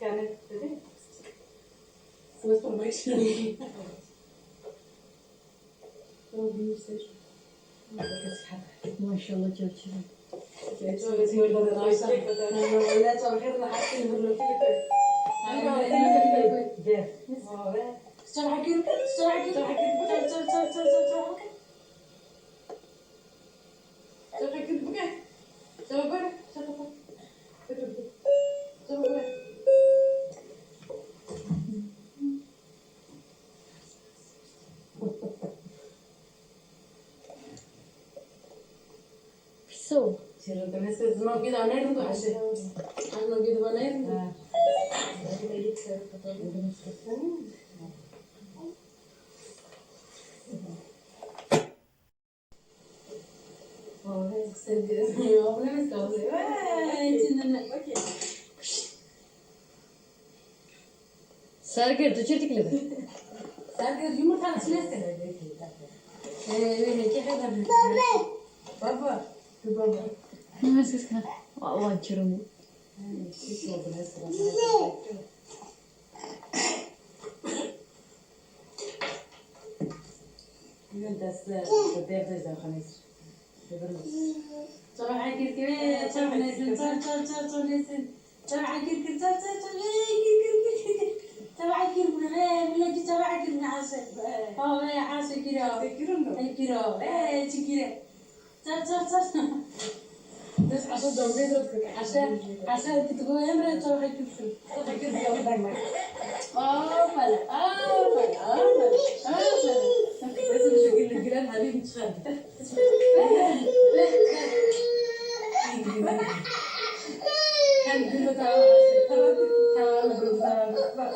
Yani dedi. Sana sormayı düşünüyorum. O bilirse Maşallah çarçırım. So, Şirot'un siz not gideneydin mi Ayşe? Anla gideneydin mi? Sevgilim yok. Ne mi kaldı? İçinden ne? Okey. Sergir, düşürdükle de. Sergir, yumurtanın içine sen. Ee, ne kadar? Baba. Baba. waa jiran تبعك من عسل آه عسل كده كده إيه كده zas zas das azu do vidra pkashe asa titu emre troha kipsu to pikir biala damma o pala o pala ha pala eto je jele gilan halim tschad fae kan biro ta asel talat talal grozdan tva